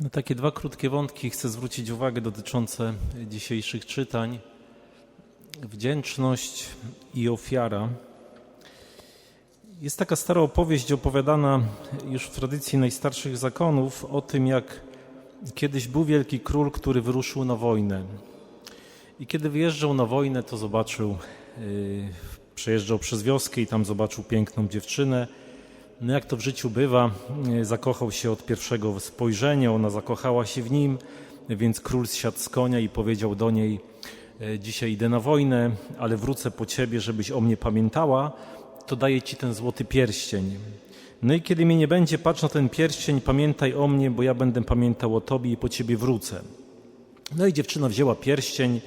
Na takie dwa krótkie wątki chcę zwrócić uwagę dotyczące dzisiejszych czytań. Wdzięczność i ofiara. Jest taka stara opowieść opowiadana już w tradycji najstarszych zakonów o tym, jak kiedyś był wielki król, który wyruszył na wojnę. I kiedy wyjeżdżał na wojnę, to zobaczył, yy, przejeżdżał przez wioskę i tam zobaczył piękną dziewczynę. No jak to w życiu bywa, yy, zakochał się od pierwszego spojrzenia, ona zakochała się w nim, więc król zsiadł z konia i powiedział do niej: yy, Dzisiaj idę na wojnę, ale wrócę po ciebie, żebyś o mnie pamiętała, to daję ci ten złoty pierścień. No i kiedy mnie nie będzie, patrz na ten pierścień, pamiętaj o mnie, bo ja będę pamiętał o tobie i po ciebie wrócę. No i dziewczyna wzięła pierścień,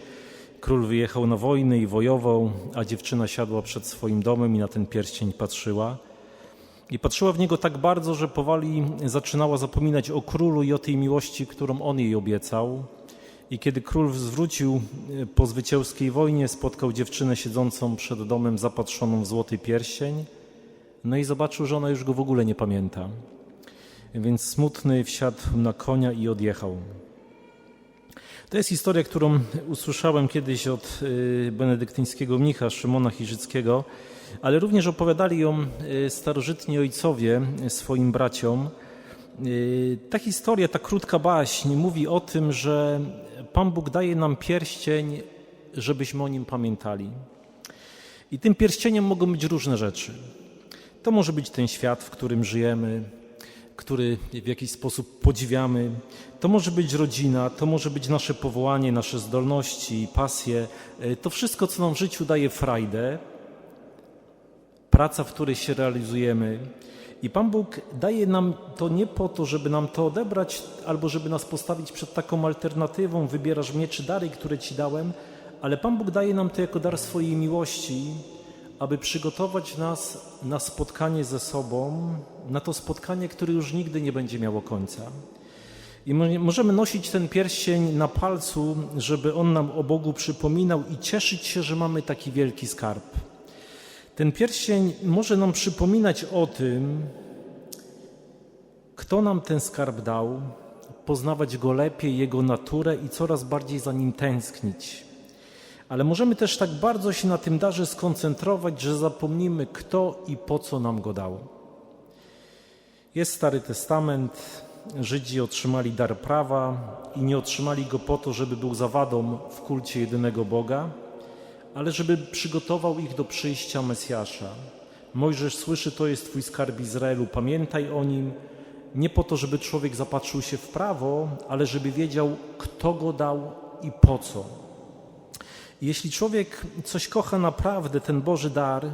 król wyjechał na wojnę i wojował, a dziewczyna siadła przed swoim domem i na ten pierścień patrzyła. I patrzyła w niego tak bardzo, że powoli zaczynała zapominać o królu i o tej miłości, którą on jej obiecał. I kiedy król zwrócił e, po zwycięskiej wojnie, spotkał dziewczynę siedzącą przed domem, zapatrzoną w złoty pierścień, no i zobaczył, że ona już go w ogóle nie pamięta. Więc smutny wsiadł na konia i odjechał. To jest historia, którą usłyszałem kiedyś od y, benedyktyńskiego mnicha Szymona Chirzyckiego, ale również opowiadali ją y, starożytni ojcowie swoim braciom. Y, Ta historia, ta krótka baśń mówi o tym, że Pan Bóg daje nam pierścień, żebyśmy o nim pamiętali. I tym pierścieniem mogą być różne rzeczy. To może być ten świat, w którym żyjemy, który w jakiś sposób podziwiamy. To może być rodzina, to może być nasze powołanie, nasze zdolności, pasje. Y, To wszystko, co nam w życiu daje frajdę, praca, w której się realizujemy. I Pan Bóg daje nam to nie po to, żeby nam to odebrać, albo żeby nas postawić przed taką alternatywą, wybierasz mnie czy dary, które Ci dałem, ale Pan Bóg daje nam to jako dar swojej miłości, aby przygotować nas na spotkanie ze sobą, na to spotkanie, które już nigdy nie będzie miało końca. I mo- możemy nosić ten pierścień na palcu, żeby on nam o Bogu przypominał i cieszyć się, że mamy taki wielki skarb. Ten pierścień może nam przypominać o tym, kto nam ten skarb dał, poznawać go lepiej, jego naturę i coraz bardziej za nim tęsknić. Ale możemy też tak bardzo się na tym darze skoncentrować, że zapomnimy, kto i po co nam go dał. Jest Stary Testament, Żydzi otrzymali dar prawa i nie otrzymali go po to, żeby był zawadą w kulcie jedynego Boga, ale żeby przygotował ich do przyjścia Mesjasza. Mojżesz słyszy, to jest Twój skarb Izraelu, pamiętaj o nim, nie po to, żeby człowiek zapatrzył się w prawo, ale żeby wiedział, kto go dał i po co. Jeśli człowiek coś kocha naprawdę, ten Boży dar,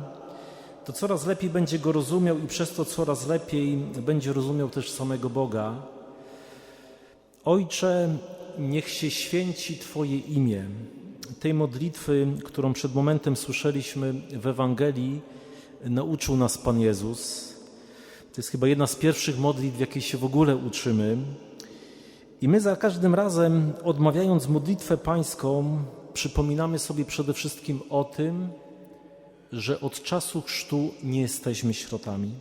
to coraz lepiej będzie go rozumiał i przez to coraz lepiej będzie rozumiał też samego Boga. Ojcze, niech się święci Twoje imię. Tej modlitwy, którą przed momentem słyszeliśmy w Ewangelii, nauczył nas Pan Jezus. To jest chyba jedna z pierwszych modlitw, jakiej się w ogóle uczymy. I my za każdym razem, odmawiając modlitwę Pańską, przypominamy sobie przede wszystkim o tym, że od czasu chrztu nie jesteśmy środami.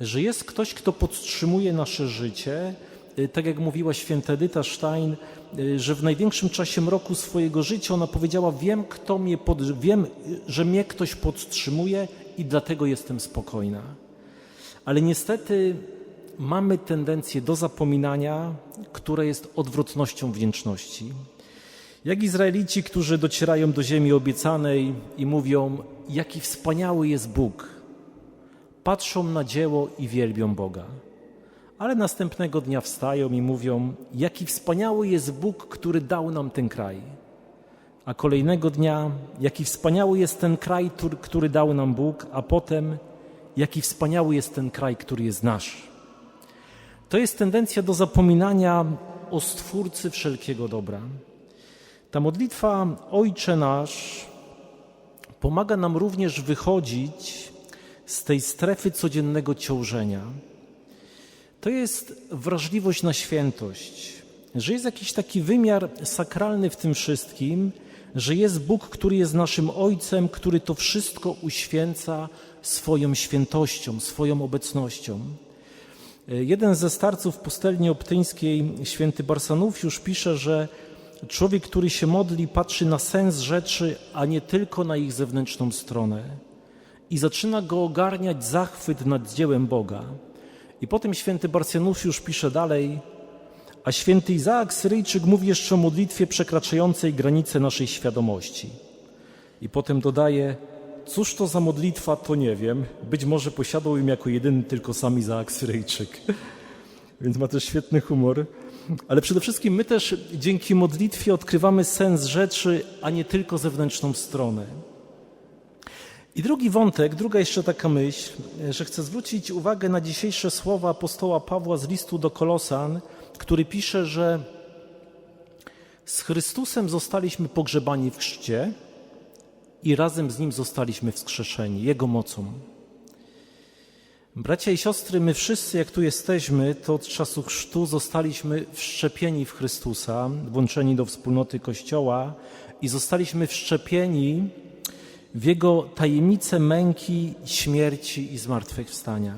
Że jest ktoś, kto podtrzymuje nasze życie, y, tak jak mówiła święta Edyta Stein, y, że w największym czasie mroku swojego życia ona powiedziała: Wiem, kto mnie pod... wiem, y, że mnie ktoś podtrzymuje i dlatego jestem spokojna. Ale niestety mamy tendencję do zapominania, które jest odwrotnością wdzięczności. Jak Izraelici, którzy docierają do ziemi obiecanej i mówią, jaki wspaniały jest Bóg, patrzą na dzieło i wielbią Boga. Ale następnego dnia wstają i mówią, jaki wspaniały jest Bóg, który dał nam ten kraj. A kolejnego dnia, jaki wspaniały jest ten kraj, który- dał nam Bóg, a potem, jaki wspaniały jest ten kraj, który jest nasz. To jest tendencja do zapominania o Stwórcy wszelkiego dobra. Ta modlitwa Ojcze Nasz pomaga nam również wychodzić z tej strefy codziennego ciążenia. To jest wrażliwość na świętość, że jest jakiś taki wymiar sakralny w tym wszystkim, że jest Bóg, który jest naszym Ojcem, który to wszystko uświęca swoją świętością, swoją obecnością. Jeden ze starców pustelni optyńskiej, święty Barsanufiusz, pisze, że człowiek, który się modli, patrzy na sens rzeczy, a nie tylko na ich zewnętrzną stronę. I zaczyna go ogarniać zachwyt nad dziełem Boga. I potem święty Barsjanufiusz pisze dalej, a święty Izaak Syryjczyk mówi jeszcze o modlitwie przekraczającej granice naszej świadomości. I potem dodaje, cóż to za modlitwa, to nie wiem. Być może posiadał ją jako jedyny tylko sam Izaak Syryjczyk. Więc ma też świetny humor. Ale przede wszystkim my też dzięki modlitwie odkrywamy sens rzeczy, a nie tylko zewnętrzną stronę. I drugi wątek, druga jeszcze taka myśl, że chcę zwrócić uwagę na dzisiejsze słowa apostoła Pawła z listu do Kolosan, który pisze, że z Chrystusem zostaliśmy pogrzebani w chrzcie i razem z Nim zostaliśmy wskrzeszeni Jego mocą. Bracia i siostry, my wszyscy, jak tu jesteśmy, to od czasu chrztu zostaliśmy wszczepieni w Chrystusa, włączeni do wspólnoty Kościoła i zostaliśmy wszczepieni w Jego tajemnicę męki, śmierci i zmartwychwstania.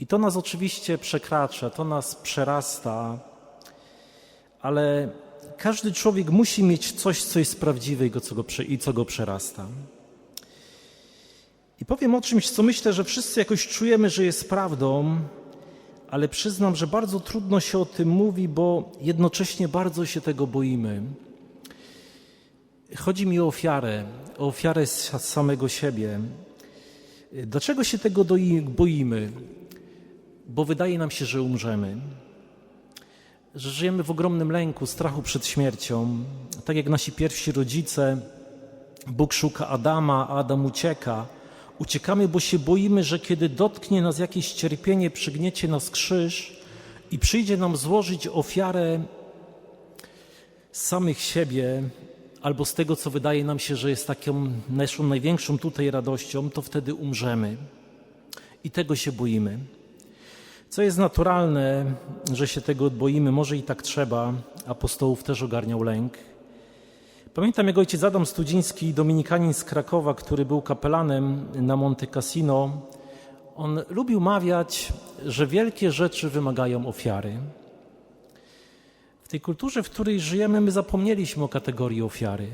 I to nas oczywiście przekracza, to nas przerasta, ale każdy człowiek musi mieć coś, co jest prawdziwe i co go, i co go przerasta. I powiem o czymś, co myślę, że wszyscy jakoś czujemy, że jest prawdą, ale przyznam, że bardzo trudno się o tym mówi, bo jednocześnie bardzo się tego boimy. Chodzi mi o ofiarę, o ofiarę samego siebie. Dlaczego się tego boimy? Bo wydaje nam się, że umrzemy. Że żyjemy w ogromnym lęku, strachu przed śmiercią. Tak jak nasi pierwsi rodzice, Bóg szuka Adama, a Adam ucieka. Uciekamy, bo się boimy, że kiedy dotknie nas jakieś cierpienie, przygniecie nas krzyż i przyjdzie nam złożyć ofiarę samych siebie, albo z tego, co wydaje nam się, że jest taką naszą największą tutaj radością, to wtedy umrzemy. I tego się boimy. Co jest naturalne, że się tego boimy, może i tak trzeba. Apostołów też ogarniał lęk. Pamiętam, jak ojciec Adam Studziński, dominikanin z Krakowa, który był kapelanem na Monte Cassino, on lubił mawiać, że wielkie rzeczy wymagają ofiary. W tej kulturze, w której żyjemy, my zapomnieliśmy o kategorii ofiary.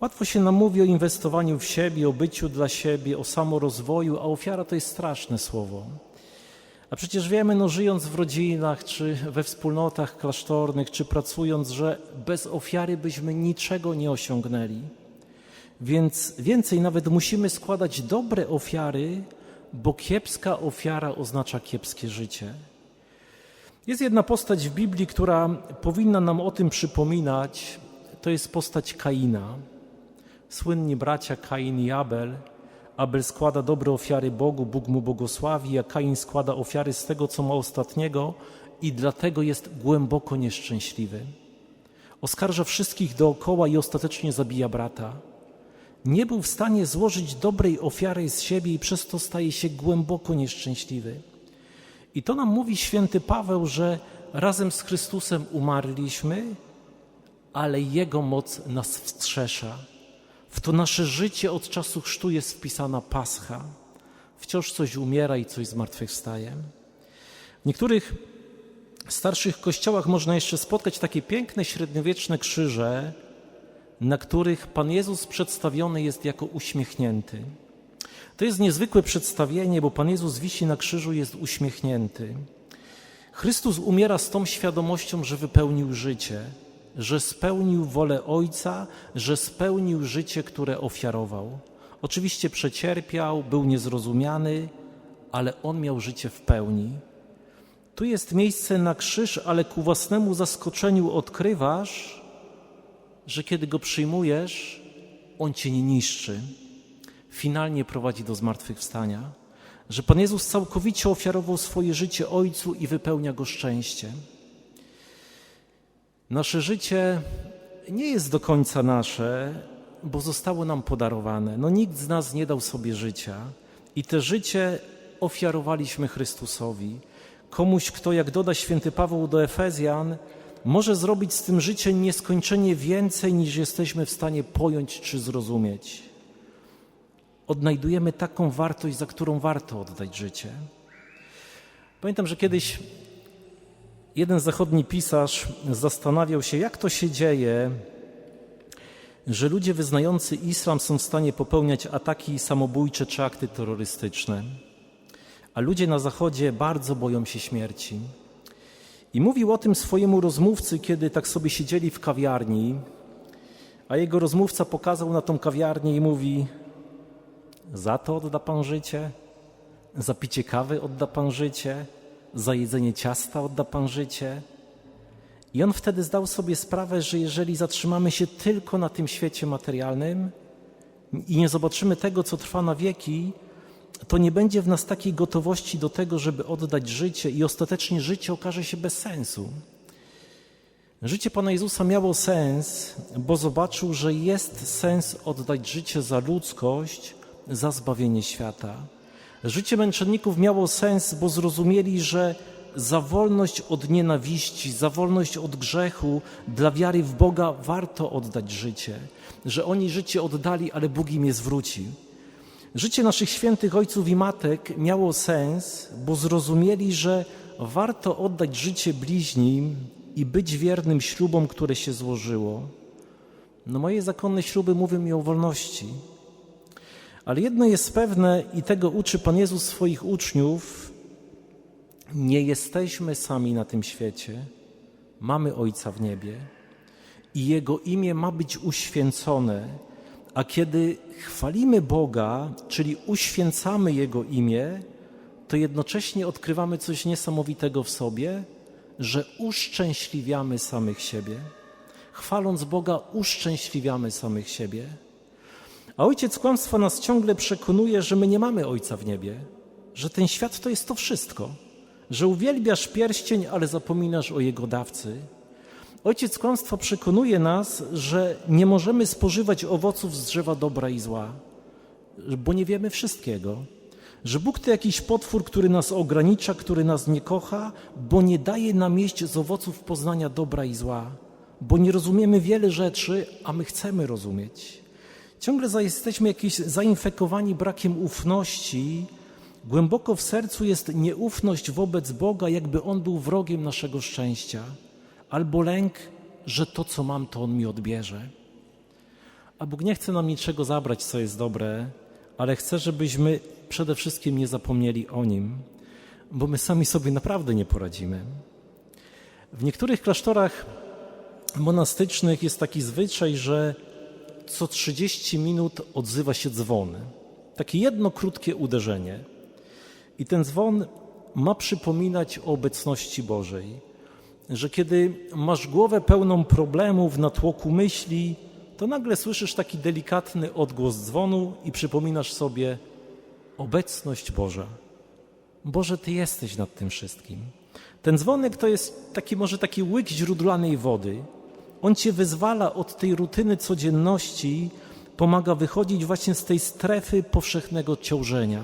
Łatwo się nam mówi o inwestowaniu w siebie, o byciu dla siebie, o samorozwoju, a ofiara to jest straszne słowo. A przecież wiemy, no żyjąc w rodzinach, czy we wspólnotach klasztornych, czy pracując, że bez ofiary byśmy niczego nie osiągnęli. Więc więcej nawet musimy składać dobre ofiary, bo kiepska ofiara oznacza kiepskie życie. Jest jedna postać w Biblii, która powinna nam o tym przypominać. To jest postać Kaina. Słynni bracia Kain i Abel. Abel składa dobre ofiary Bogu, Bóg mu błogosławi, a Kain składa ofiary z tego, co ma ostatniego i dlatego jest głęboko nieszczęśliwy. Oskarża wszystkich dookoła i ostatecznie zabija brata. Nie był w stanie złożyć dobrej ofiary z siebie i przez to staje się głęboko nieszczęśliwy. I to nam mówi święty Paweł, że razem z Chrystusem umarliśmy, ale Jego moc nas wstrzesza. W to nasze życie od czasu chrztu jest wpisana pascha. Wciąż coś umiera i coś zmartwychwstaje. W niektórych starszych kościołach można jeszcze spotkać takie piękne średniowieczne krzyże, na których Pan Jezus przedstawiony jest jako uśmiechnięty. To jest niezwykłe przedstawienie, bo Pan Jezus wisi na krzyżu, jest uśmiechnięty. Chrystus umiera z tą świadomością, że wypełnił życie, że spełnił wolę Ojca, że spełnił życie, które ofiarował. Oczywiście przecierpiał, był niezrozumiany, ale on miał życie w pełni. Tu jest miejsce na krzyż, ale ku własnemu zaskoczeniu odkrywasz, że kiedy go przyjmujesz, on cię nie niszczy finalnie prowadzi do zmartwychwstania, że Pan Jezus całkowicie ofiarował swoje życie Ojcu i wypełnia go szczęściem. Nasze życie nie jest do końca nasze, bo zostało nam podarowane. No nikt z nas nie dał sobie życia i te życie ofiarowaliśmy Chrystusowi. Komuś, kto, jak doda święty Paweł do Efezjan, może zrobić z tym życiem nieskończenie więcej, niż jesteśmy w stanie pojąć czy zrozumieć odnajdujemy taką wartość, za którą warto oddać życie. Pamiętam, że kiedyś jeden zachodni pisarz zastanawiał się, jak to się dzieje, że ludzie wyznający islam są w stanie popełniać ataki samobójcze czy akty terrorystyczne, a ludzie na Zachodzie bardzo boją się śmierci. I mówił o tym swojemu rozmówcy, kiedy tak sobie siedzieli w kawiarni, a jego rozmówca pokazał na tą kawiarnię i mówi: Za to odda pan życie? Za picie kawy odda pan życie? Za jedzenie ciasta odda pan życie? I on wtedy zdał sobie sprawę, że jeżeli zatrzymamy się tylko na tym świecie materialnym i nie zobaczymy tego, co trwa na wieki, to nie będzie w nas takiej gotowości do tego, żeby oddać życie i ostatecznie życie okaże się bez sensu. Życie Pana Jezusa miało sens, bo zobaczył, że jest sens oddać życie za ludzkość, za zbawienie świata. Życie męczenników miało sens, bo zrozumieli, że za wolność od nienawiści, za wolność od grzechu, dla wiary w Boga warto oddać życie. Że oni życie oddali, ale Bóg im je zwrócił. Życie naszych świętych ojców i matek miało sens, bo zrozumieli, że warto oddać życie bliźnim i być wiernym ślubom, które się złożyło. No moje zakonne śluby mówią mi o wolności. Ale jedno jest pewne i tego uczy Pan Jezus swoich uczniów, nie jesteśmy sami na tym świecie, mamy Ojca w niebie i Jego imię ma być uświęcone, a kiedy chwalimy Boga, czyli uświęcamy Jego imię, to jednocześnie odkrywamy coś niesamowitego w sobie, że uszczęśliwiamy samych siebie. Chwaląc Boga, uszczęśliwiamy samych siebie. A ojciec kłamstwa nas ciągle przekonuje, że my nie mamy Ojca w niebie, że ten świat to jest to wszystko, że uwielbiasz pierścień, ale zapominasz o jego dawcy. Ojciec kłamstwa przekonuje nas, że nie możemy spożywać owoców z drzewa dobra i zła, bo nie wiemy wszystkiego. Że Bóg to jakiś potwór, który nas ogranicza, który nas nie kocha, bo nie daje nam jeść z owoców poznania dobra i zła, bo nie rozumiemy wiele rzeczy, a my chcemy rozumieć. Ciągle jesteśmy jakieś zainfekowani brakiem ufności. Głęboko w sercu jest nieufność wobec Boga, jakby On był wrogiem naszego szczęścia, albo lęk, że to, co mam, to On mi odbierze. A Bóg nie chce nam niczego zabrać, co jest dobre, ale chce, żebyśmy przede wszystkim nie zapomnieli o Nim, bo my sami sobie naprawdę nie poradzimy. W niektórych klasztorach monastycznych jest taki zwyczaj, że co 30 minut odzywa się dzwon. Takie jedno krótkie uderzenie. I ten dzwon ma przypominać o obecności Bożej. Że kiedy masz głowę pełną problemów, na tłoku myśli, to nagle słyszysz taki delikatny odgłos dzwonu i przypominasz sobie obecność Boża. Boże, Ty jesteś nad tym wszystkim. Ten dzwonek to jest taki może taki łyk źródlanej wody. On Cię wyzwala od tej rutyny codzienności, pomaga wychodzić właśnie z tej strefy powszechnego ciążenia.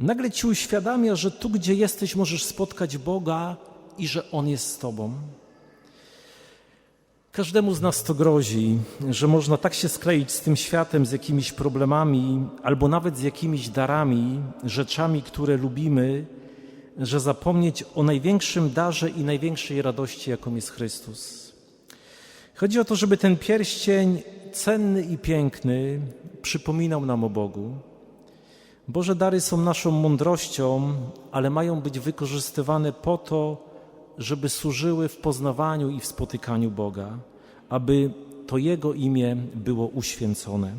Nagle Ci uświadamia, że tu, gdzie jesteś, możesz spotkać Boga i że On jest z Tobą. Każdemu z nas to grozi, że można tak się skleić z tym światem, z jakimiś problemami, albo nawet z jakimiś darami, rzeczami, które lubimy, że zapomnieć o największym darze i największej radości, jaką jest Chrystus. Chodzi o to, żeby ten pierścień cenny i piękny przypominał nam o Bogu. Boże dary są naszą mądrością, ale mają być wykorzystywane po to, żeby służyły w poznawaniu i w spotykaniu Boga, aby to Jego imię było uświęcone.